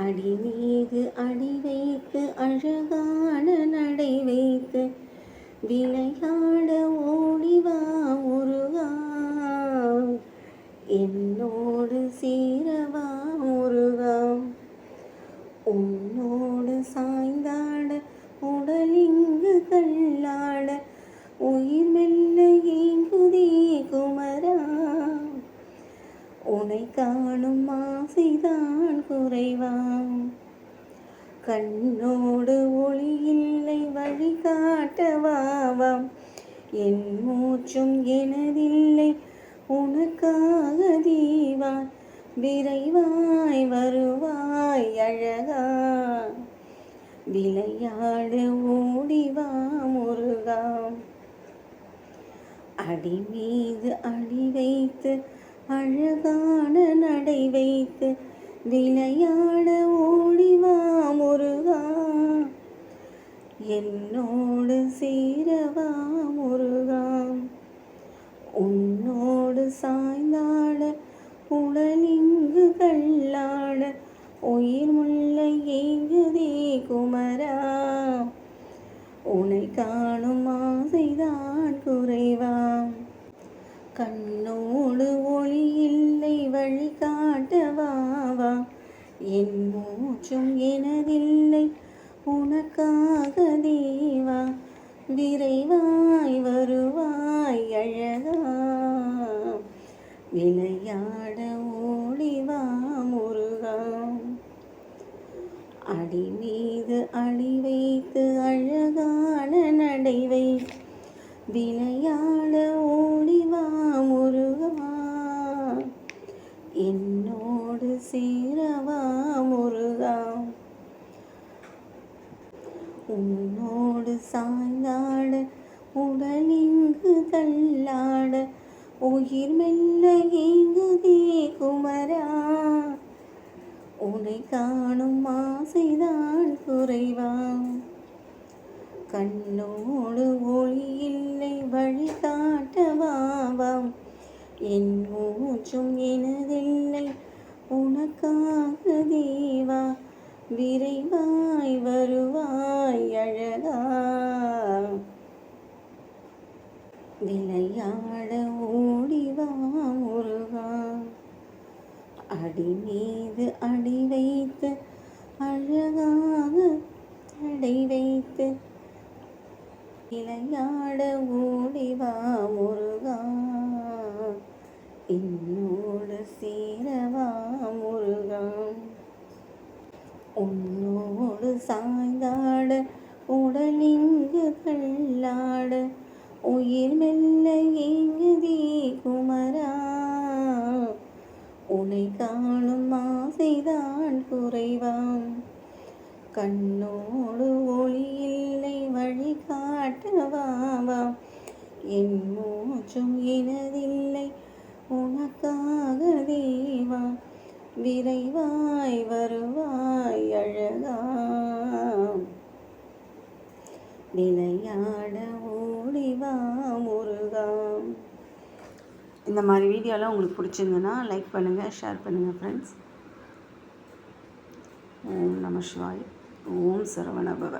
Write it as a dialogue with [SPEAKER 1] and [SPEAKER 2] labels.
[SPEAKER 1] அடி மீது அடி வைத்து அழகான நடை வைத்து விளையாட குறைவாம் கண்ணோடு ஒளி இல்லை வழிகாட்டவாவாம் என் மூச்சும் எனதில்லை உனக்காக தீவான் விரைவாய் வருவாய் அழகா. விளையாடு ஓடிவா முருகாம் அடி மீது அடி வைத்து அழகான நடை வைத்து விளையாட ஓடிவா முருகா. என்னோடு சேரவா முருகா. உன்னோடு சாய்ந்தாட உடலிங்கு கல்லாட உயிர் முல்லை ஏங்குதே குமரா. உனை காணும் ஆசைதான் குறைவாம் கண் என் மூச்சும் எனதில்லை. உனக்காக தேவா விரைவாய் வருவாய் அழகா. விளையாட ஓடிவா முருகா. அடி மீது அடி வைத்து அழகான நடை வை. விளையாட உன்னோடு சாய்ந்தாட உடலிங்கு தள்ளாட உயிர் மெல்ல ஏங்குதே குமரா உன்னை காணும் ஆசைதான் குறைவா. கண்ணோடு ஒளி இல்லை வழி காட்டவாவாம் என் மூச்சும் எனதில்லை உனக்காக தேவா. விரைவா விளையாட ஓடிவா முருகா. அடி மீது அடி வைத்து அழகாக அடை வைத்து. விளையாட ஓடிவா முருகா. என்னோடு சேரவா முருகா. உன்னோடு சாய்ந்தாட உடலிங்கு தள்ளாட உயிர் மெல்ல ஏங்குதே குமரா. உனை காணும் ஆசைதான் குறைவாம். கண்ணோடு ஒளி இல்லை வழி வழிகாட்டவாவாம் என் மூச்சும் எனதில்லை உனக்காக தேவா விரைவாய் வருவாய் இந்த மாதிரி வீடியோலாம் உங்களுக்கு பிடிச்சிருந்ததுன்னா லைக் பண்ணுங்கள் ஷேர் பண்ணுங்கள் ஃப்ரெண்ட்ஸ் ஓம் நம சிவாய் ஓம் சரவண பவ.